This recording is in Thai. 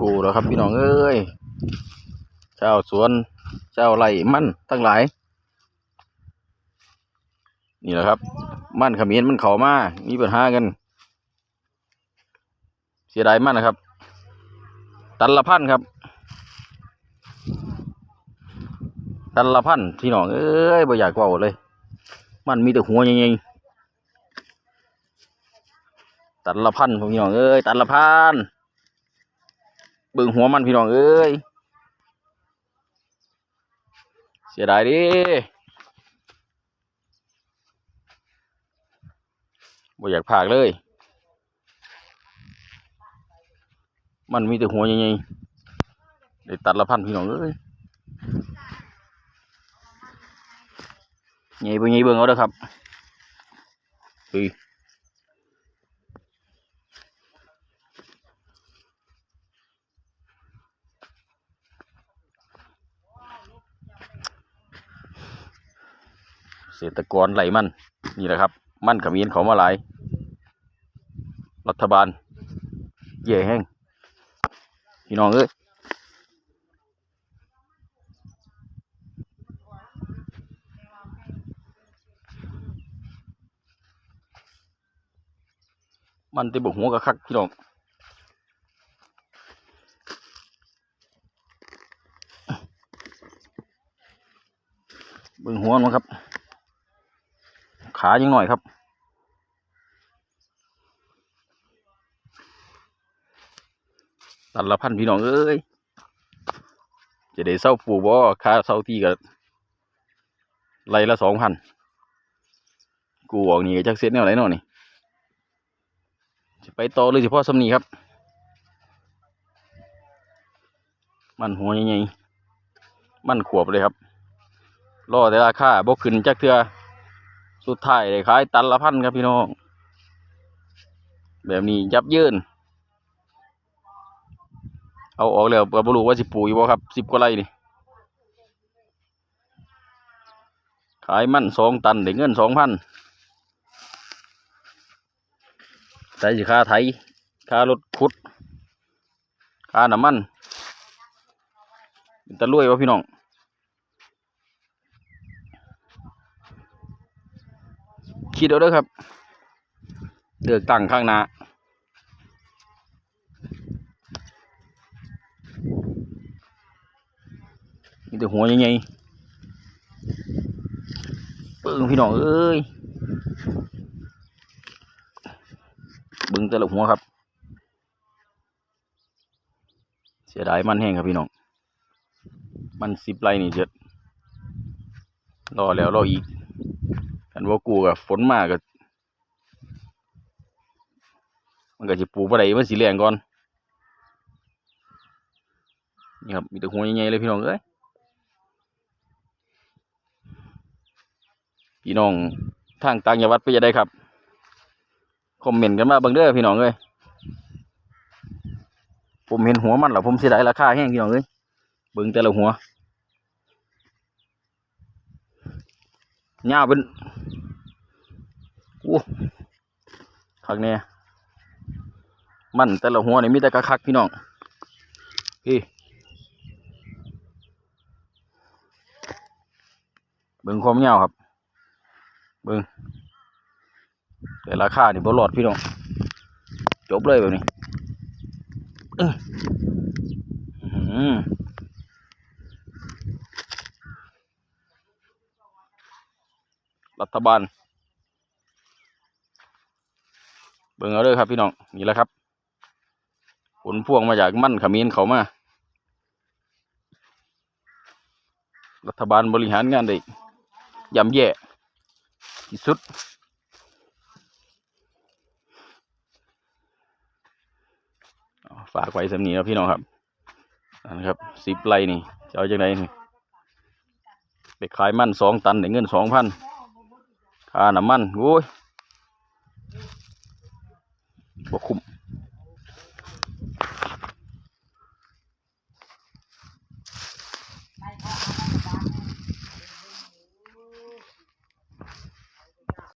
กูแล้วครับ พี่น้องเอ้ยเจ้าสวน เจ้าไรมันทั้งหลาย นี่แหละครับ มันขมิ้นมันเข่ามามีปัญหากัน เสียดายมั่นนะครับ ตันละพันครับ ตันละพันพี่น้องเอ้ยบ่อยากว่าเลย มันมีแต่หัวใหญ่ๆตันละพันพี่น้องเอ้ยตันละพัน เบิ่งหัวมันพี่น้องเอ้ย เสียดายดิบ่อยากพากเลย มันมีแต่หัวใหญ่ๆได้ตัดละพันพี่น้องเอ้ยใหญ่เบิ่งใหญ่เบิ่งเอาเด้อครับเฮ้ย ษตรกรไหลมันนี่แหละครับ มันขมิ้นเขามาหลาย รัฐบาลเย่แห้งพี่น้องเอ้ยมันติบกหัวกะคักพี่น้องเบิ่งหัวมันครับ ขายังหน่อยครับตันละพันพี่น้องเอ้ยจะได้เศร้าปูบ่ค่าเศร้าที่ก็ไรละสองพันกูออกนี่จักเซ็ตแนวไหนเนาะนี่จะไปต่อเลยเฉพาะสำนีครับ มันหัวใหญ่ๆมันขวบเลยครับ รอแต่ราคาบ่ขึ้นจักเทือ สุดท้ายได้ขายตันละพันครับพี่น้อง แบบนี้ยับเยิน เอาออกแล้วก็บ่รู้ว่าสิปลูกอยู่บ่ครับสิบกว่าไร่นี่ ขายมันสองตันได้เงินสองพันใส่สิค่าไถค่ารถขุดค่าน้ำมันเป็นตะลุยวะพี่น้อง คิดเอาด้อครับเลือกตั้งข้างหน้ามีแต่หัวใหญ่ๆเบิ่งพี่น้องเอ้ยเบิ่งแต่ละหัวครับ เสียดายมันแห้งครับพี่น้อง มันสิบไร่นี่เจ็ดรอแล้วรออีก นว่ากูกับฝนมากก็มันก็จะปลูกอะไรมันสีแรงก่อนนี่ครับมีแต่หัวใหญ่ๆเลยพี่น้องเอ้ยพี่น้องทางต่างจังหวัดไปจะได้ครับคอมเมนต์กันมาบิ่งเด้อพี่น้องเอ้ยผมเห็นหัวมันแล้วผมเสียดายราคาแห้งพี่น้องเอ้ยเบิ่งแต่ละหัว หญ้าเป็นโอ้คักแน่มันแต่ละหัวนี่มีแต่กระคักพี่น้องพี่เบิ่งความยาวครับ เบิ่งแต่ราคานี่บ่รอดพี่น้อง จบเลยแบบนี้อื้อหือ รัฐบาล เบิ่งเอาเลยครับพี่น้อง นี่แหละครับ ผลพวงมาจากมั่นขมิ้นเขามา รัฐบาลบริหารงานได้ย่ำแย่ที่สุดฝากไว้สำนีครับพี่น้องครับนะครับสิบไรนี่จะเอาจากไหนนี่ไปขายมั่นสองตันได้เงินสองพัน ค่าน้ำมันโอ้ยบ่คุ้ม